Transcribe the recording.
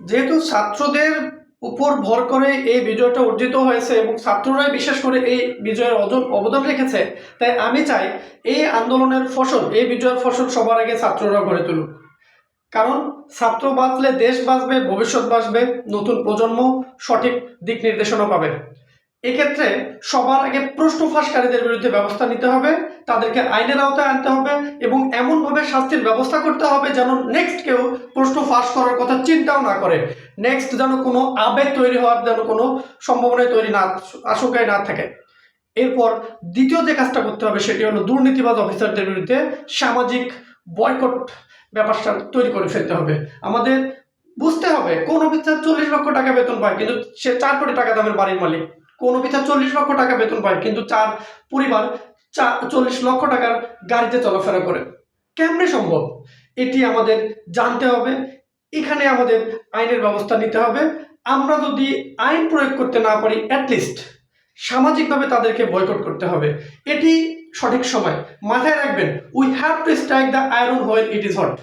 যেহেতু ছাত্রদের উপর ভর করে এই বিজয়টা অর্জিত হয়েছে এবং ছাত্ররাই বিশেষ করে এই বিজয়ের অবদান রেখেছে, তাই আমি চাই এই আন্দোলনের ফসল, এই বিজয়ের ফসল সবার আগে ছাত্ররা গড়ে তুলুক। কারণ ছাত্র বাঁচলে দেশ বাঁচবে, ভবিষ্যৎ বাঁচবে, নতুন প্রজন্ম সঠিক দিক নির্দেশনা পাবে। এক্ষেত্রে সবার আগে প্রশ্ন ফাঁসকারীদের বিরুদ্ধে ব্যবস্থা নিতে হবে, তাদেরকে আইনের আওতায় আনতে হবে এমনভাবে শাস্তির ব্যবস্থা করতে হবে যেন নেক্সট কেউ প্রশ্ন ফাঁস করার কথা চিন্তাও না করে। নেক্সট যেন কোনো আবেগ তৈরি হওয়ার যেন কোনো সম্ভাবনায় তৈরি না আশঙ্কায় না থাকে। এরপর দ্বিতীয় যে কাজটা করতে হবে সেটি হলো দুর্নীতিবাজ অফিসারদের বিরুদ্ধে সামাজিক বয়কট ব্যাপারটা তৈরি করে ফেলতে হবে। আমাদের বুঝতে হবে, কোন অফিসার চল্লিশ লক্ষ টাকা বেতন পায়, কিন্তু সে চার কোটি টাকা দামের বাড়ির মালিক। কোন অফিসার চল্লিশ লক্ষ টাকা বেতন পায়, কিন্তু চার পরিবার চা, চল্লিশ লক্ষ টাকার গাড়িতে চলাফেরা করে। কেমনে সম্ভব? এটি আমাদের জানতে হবে। এখানে আমাদের আইনের ব্যবস্থা নিতে হবে। আমরা যদি আইন প্রয়োগ করতে না পারি অ্যাটলিস্ট সামাজিকভাবে তাদেরকে বয়কট করতে হবে। এটি সঠিক সময়। মাথায় রাখবেন we have to strike the iron while it is hot